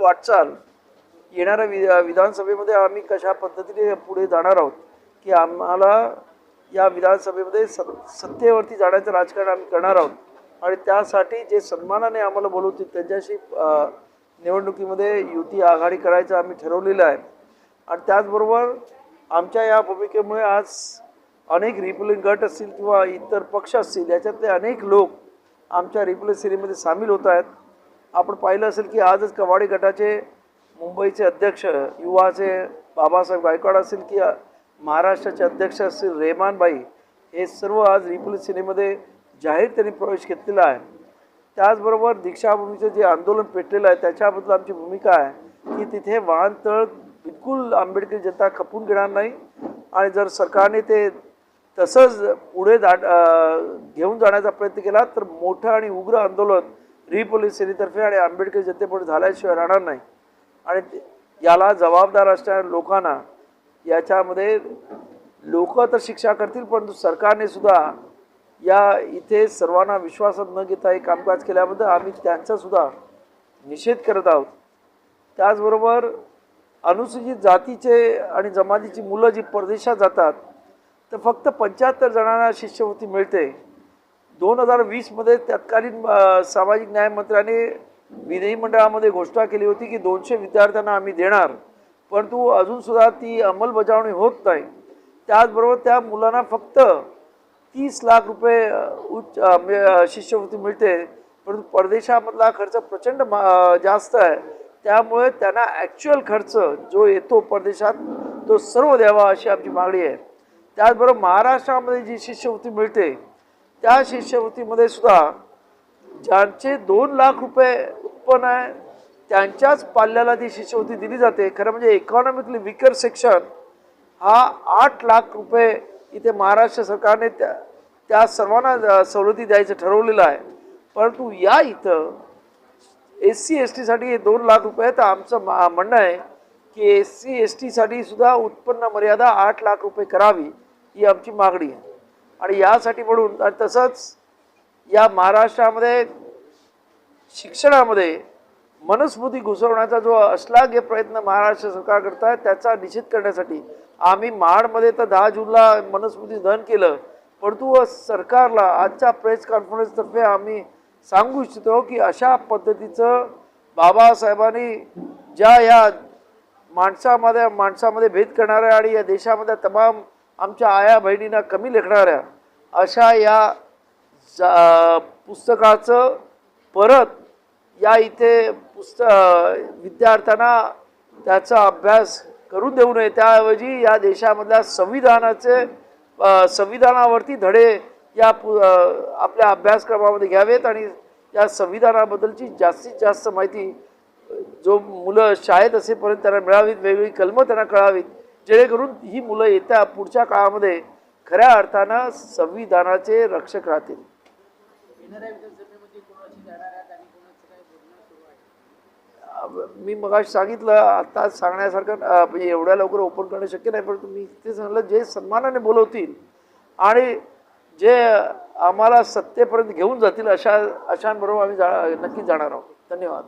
वाटचाल येणाऱ्या वि विधानसभेमध्ये आम्ही कशा पद्धतीने पुढे जाणार आहोत की आम्हाला या विधानसभेमध्ये स सत्तेवरती जाण्याचं राजकारण आम्ही करणार आहोत आणि त्यासाठी जे सन्मानाने आम्हाला बोलवतील त्यांच्याशी निवडणुकीमध्ये युती आघाडी करायचं आम्ही ठरवलेलं आहे. आणि त्याचबरोबर आमच्या या भूमिकेमुळे आज अनेक रिपब्लिक गट असतील किंवा इतर पक्ष असतील याच्यातले अनेक लोक आमच्या रिपब्लिक सेनेमध्ये सामील होत आहेत. आपण पाहिलं असेल की आजच कवाडी गटाचे मुंबईचे अध्यक्ष युवाचे बाबासाहेब गायकवाड असतील की महाराष्ट्राचे अध्यक्ष असतील रेहमानबाई हे सर्व आज रिपब्लिक सेनेमध्ये जाहीर त्यांनी प्रवेश घेतलेला आहे. त्याचबरोबर दीक्षाभूमीचं जे आंदोलन पेटलेलं आहे त्याच्याबद्दल आमची भूमिका आहे की तिथे वाहनतळ बिलकुल आंबेडकरी जनता खपून घेणार नाही आणि जर सरकारने ते तसंच पुढे दाट घेऊन जाण्याचा प्रयत्न केला तर मोठं आणि उग्र आंदोलन रिपोलीस सेनेतर्फे आणि आंबेडकर जनतेपुढे झाल्याशिवाय राहणार नाही. आणि याला जबाबदार असणाऱ्या लोकांना याच्यामध्ये लोक तर शिक्षा करतील परंतु सरकारने सुद्धा या इथे सर्वांना विश्वासात न घेता हे कामकाज केल्याबद्दल आम्ही त्यांचासुद्धा निषेध करत आहोत. त्याचबरोबर अनुसूचित जातीचे आणि जमातीची मुलं जी परदेशात जातात तर फक्त पंच्याहत्तर जणांना शिष्यवृत्ती मिळते. दोन हजार वीसमध्ये तत्कालीन सामाजिक न्यायमंत्र्याने विधिमंडळामध्ये घोषणा केली होती की दोनशे विद्यार्थ्यांना आम्ही देणार परंतु अजूनसुद्धा ती अंमलबजावणी होत नाही. त्याचबरोबर त्या मुलांना फक्त तीस लाख रुपये उच्च म्हणजे, शिष्यवृत्ती मिळते परंतु परदेशामधला खर्च प्रचंड मा- जास्त आहे. त्यामुळे त्यांना ॲक्च्युअल खर्च जो येतो परदेशात तो सर्व द्यावा अशी आमची मागणी आहे. त्याचबरोबर महाराष्ट्रामध्ये जी शिष्यवृत्ती मिळते त्या शिष्यवृत्तीमध्ये सुद्धा ज्यांचे दोन लाख रुपये उत्पन्न आहे त्यांच्याच पाल्याला ती शिष्यवृत्ती दिली जाते. खरं म्हणजे इकॉनॉमिकली विकर सेक्शन हा आठ लाख रुपये इथे महाराष्ट्र सरकारने त्या त्या सर्वांना सवलती द्यायचं ठरवलेलं आहे. परंतु या इथं एस सी एस टीसाठी हे दोन लाख रुपये तर आमचं मा- म्हणणं आहे की एस सी एस टीसाठी सुद्धा उत्पन्न मर्यादा आठ लाख रुपये करावी ही आमची मागणी आहे. आणि यासाठी म्हणून आणि तसंच या महाराष्ट्रामध्ये शिक्षणामध्ये मनस्मृती घुसवण्याचा जो अश्लाघ्य प्रयत्न महाराष्ट्र सरकार करत आहे त्याचा निषेध करण्यासाठी आम्ही महाडमध्ये तर दहा जूनला मनस्मृती दहन केलं परंतु सरकारला आजच्या प्रेस कॉन्फरन्सतर्फे आम्ही सांगू इच्छितो की अशा पद्धतीचं बाबासाहेबांनी ज्या या माणसामध्ये माणसामध्ये भेद करणाऱ्या आणि या देशामध्ये तमाम आमच्या आया बहिणींना कमी लेखणाऱ्या अशा या जा पुस्तकाचं परत या इथे पुस्त विद्यार्थ्यांना त्याचा अभ्यास करून देऊ नये. त्याऐवजी या देशामधल्या संविधानाचे संविधानावरती धडे या पु आपल्या अभ्यासक्रमामध्ये घ्यावेत आणि या संविधानाबद्दलची जास्तीत जास्त माहिती जो मुलं शाळेत असेपर्यंत त्यांना मिळावीत वेगवेगळी कलमं त्यांना कळावीत जेणेकरून ही मुलं येत्या पुढच्या काळामध्ये खऱ्या अर्थानं संविधानाचे रक्षक राहतील. मी मग सांगितलं आता सांगण्यासारखं म्हणजे एवढ्या लवकर ओपन करणं शक्य नाही परंतु मी ते सांगितलं जे सन्मानाने बोलवतील आणि जे आम्हाला सत्तेपर्यंत घेऊन जातील अशा अशांबरोबर आम्ही जा नक्की जाणार आहोत. धन्यवाद.